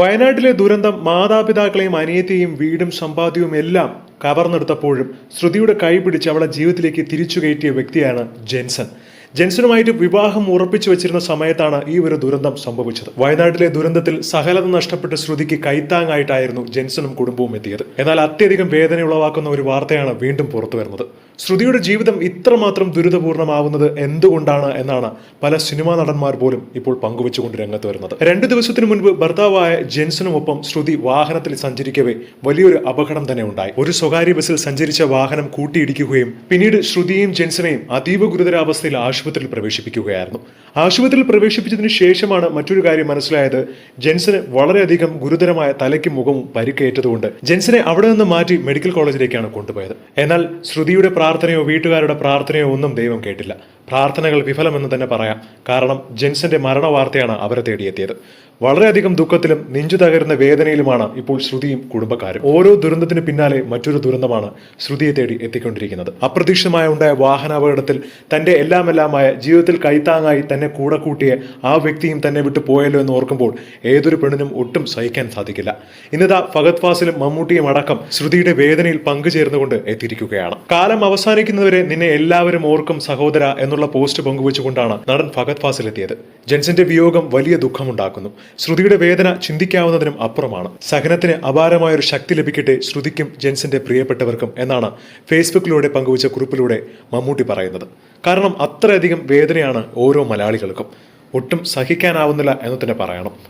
വയനാട്ടിലെ ദുരന്തം മാതാപിതാക്കളെയും അനിയത്തെയും വീടും സമ്പാദ്യവും എല്ലാം കവർന്നെടുത്തപ്പോഴും ശ്രുതിയുടെ കൈ പിടിച്ച് അവളെ ജീവിതത്തിലേക്ക് തിരിച്ചു കയറ്റിയ വ്യക്തിയാണ് ജെൻസൺ. ജെൻസനുമായിട്ട് വിവാഹം ഉറപ്പിച്ചു വെച്ചിരുന്ന സമയത്താണ് ഈ ഒരു ദുരന്തം സംഭവിച്ചത്. വയനാട്ടിലെ ദുരന്തത്തിൽ സഹലത നഷ്ടപ്പെട്ട ശ്രുതിക്ക് കൈത്താങ്ങായിട്ടായിരുന്നു ജെൻസനും കുടുംബവും എത്തിയത്. എന്നാൽ അത്യധികം വേദന ഉളവാക്കുന്ന ഒരു വാർത്തയാണ് വീണ്ടും പുറത്തു വരുന്നത്. ശ്രുതിയുടെ ജീവിതം ഇത്രമാത്രം ദുരിതപൂർണമാവുന്നത് എന്തുകൊണ്ടാണ് എന്നാണ് പല സിനിമാ നടന്മാർ പോലും ഇപ്പോൾ പങ്കുവെച്ചുകൊണ്ട് രംഗത്ത് വരുന്നത്. രണ്ടു ദിവസത്തിനു മുൻപ് ഭർത്താവായ ജെൻസനുമൊപ്പം ശ്രുതി വാഹനത്തിൽ സഞ്ചരിക്കവേ വലിയൊരു അപകടം തന്നെ ഉണ്ടായി. ഒരു സ്വകാര്യ ബസ്സിൽ സഞ്ചരിച്ച വാഹനം കൂട്ടിയിടിക്കുകയും പിന്നീട് ശ്രുതിയെയും ജെൻസനെയും അതീവ ഗുരുതരാവസ്ഥയിൽ ആശുപത്രിയിൽ പ്രവേശിപ്പിക്കുകയായിരുന്നു. ആശുപത്രിയിൽ പ്രവേശിപ്പിച്ചതിന് ശേഷമാണ് മറ്റൊരു കാര്യം മനസ്സിലായത്. ജെൻസന് വളരെയധികം ഗുരുതരമായ തലയ്ക്കും മുഖവും പരിക്കേറ്റതുകൊണ്ട് ജെൻസനെ അവിടെ നിന്ന് മാറ്റി മെഡിക്കൽ കോളേജിലേക്കാണ് കൊണ്ടുപോയത്. എന്നാൽ ശ്രുതിയുടെ പ്രാർത്ഥനയോ വീട്ടുകാരുടെ പ്രാർത്ഥനയോ ഒന്നും ദൈവം കേട്ടില്ല. പ്രാർത്ഥനകൾ വിഫലമെന്ന് തന്നെ പറയാം. കാരണം ജെൻസന്റെ മരണ വാർത്തയാണ് അവരെ തേടിയെത്തിയത്. വളരെയധികം ദുഃഖത്തിലും നെഞ്ചു തകരുന്ന വേദനയിലുമാണ് ഇപ്പോൾ ശ്രുതിയും കുടുംബക്കാരും. ഓരോ ദുരന്തത്തിന് പിന്നാലെ മറ്റൊരു ദുരന്തമാണ് ശ്രുതിയെ തേടി എത്തിക്കൊണ്ടിരിക്കുന്നത്. അപ്രതീക്ഷിതമായ ഉണ്ടായ വാഹനാപകടത്തിൽ തന്റെ എല്ലാമെല്ലാമായ ജീവിതത്തിൽ കൈത്താങ്ങായി തന്നെ കൂടെ കൂട്ടിയ ആ വ്യക്തിയും തന്നെ വിട്ടു പോയല്ലോ എന്ന് ഓർക്കുമ്പോൾ ഏതൊരു പെണ്ണിനും ഒട്ടും സഹിക്കാൻ സാധിക്കില്ല. ഇന്നതാ ഫഗത് ഫാസിലും മമ്മൂട്ടിയും അടക്കം ശ്രുതിയുടെ വേദനയിൽ പങ്കുചേർന്നുകൊണ്ട് എത്തിയിരിക്കുകയാണ്. കാലം അവസാനിക്കുന്നവരെ നിന്നെ എല്ലാവരും ഓർക്കും സഹോദര എന്നുള്ള പോസ്റ്റ് പങ്കുവച്ചുകൊണ്ടാണ് നടൻ ഫഗത് ഫാസിൽ എത്തിയത്. ജെൻസന്റെ വിയോഗം വലിയ ദുഃഖമുണ്ടാക്കുന്നു. ശ്രുതിയുടെ വേദന ചിന്തിക്കാവുന്നതിനും അപ്പുറമാണ്. സഹനത്തിന് അപാരമായൊരു ശക്തി ലഭിക്കട്ടെ ശ്രുതിക്കും ജെൻസിന്റെ പ്രിയപ്പെട്ടവർക്കും എന്നാണ് ഫേസ്ബുക്കിലൂടെ പങ്കുവച്ച കുറിപ്പിലൂടെ മമ്മൂട്ടി പറയുന്നത്. കാരണം അത്രയധികം വേദനയാണ് ഓരോ മലയാളികൾക്കും. ഒട്ടും സഹിക്കാനാവുന്നില്ല എന്ന് തന്നെ പറയണം.